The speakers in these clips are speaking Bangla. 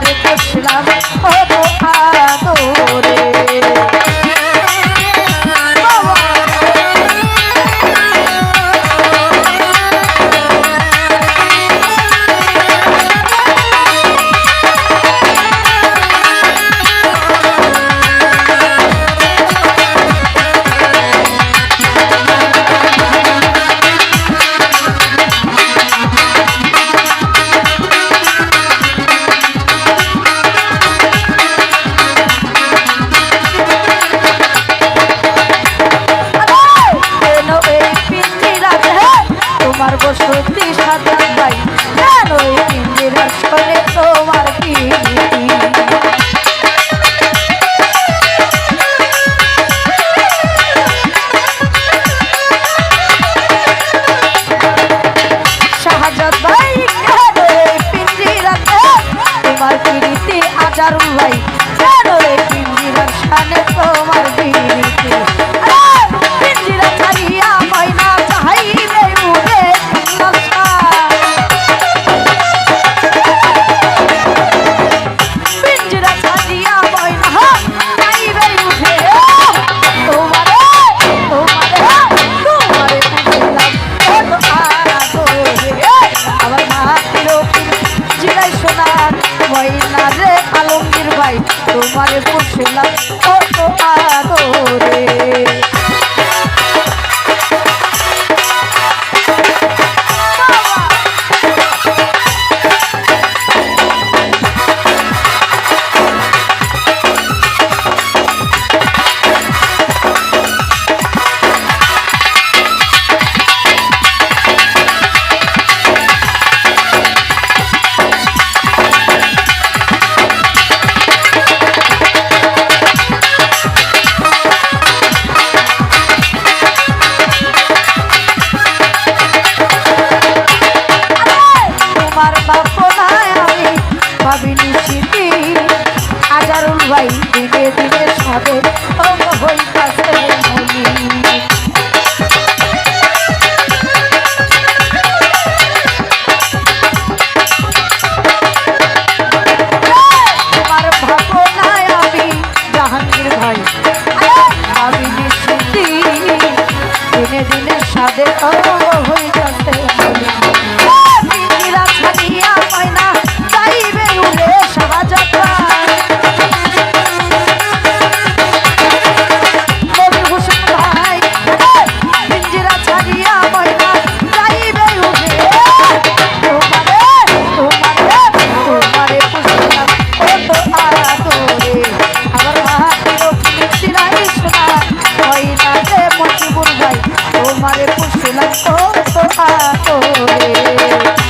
করে করছিলাম সাদে হয়ে যাতে বুঝলাম কত আতরে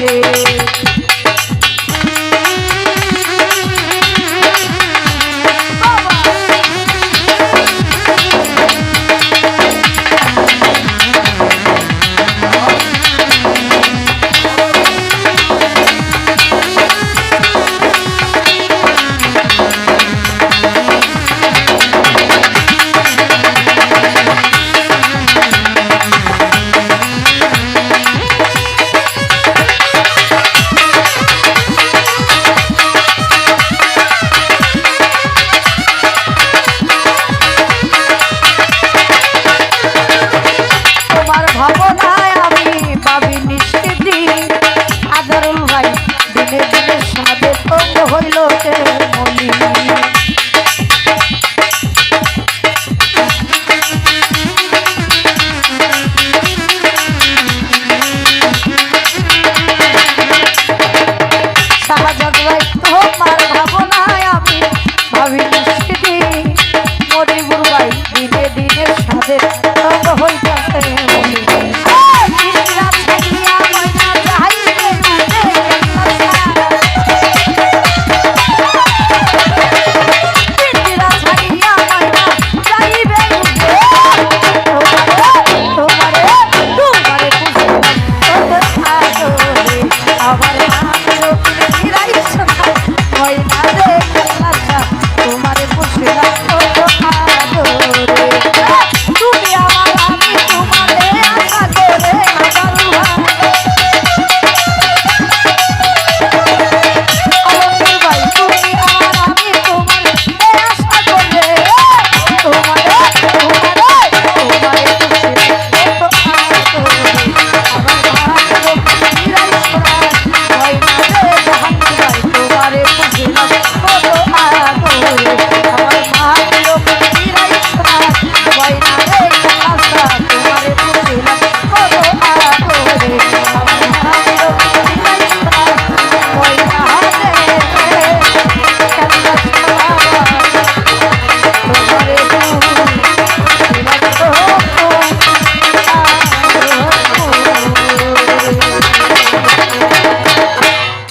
Yeah. Yeah.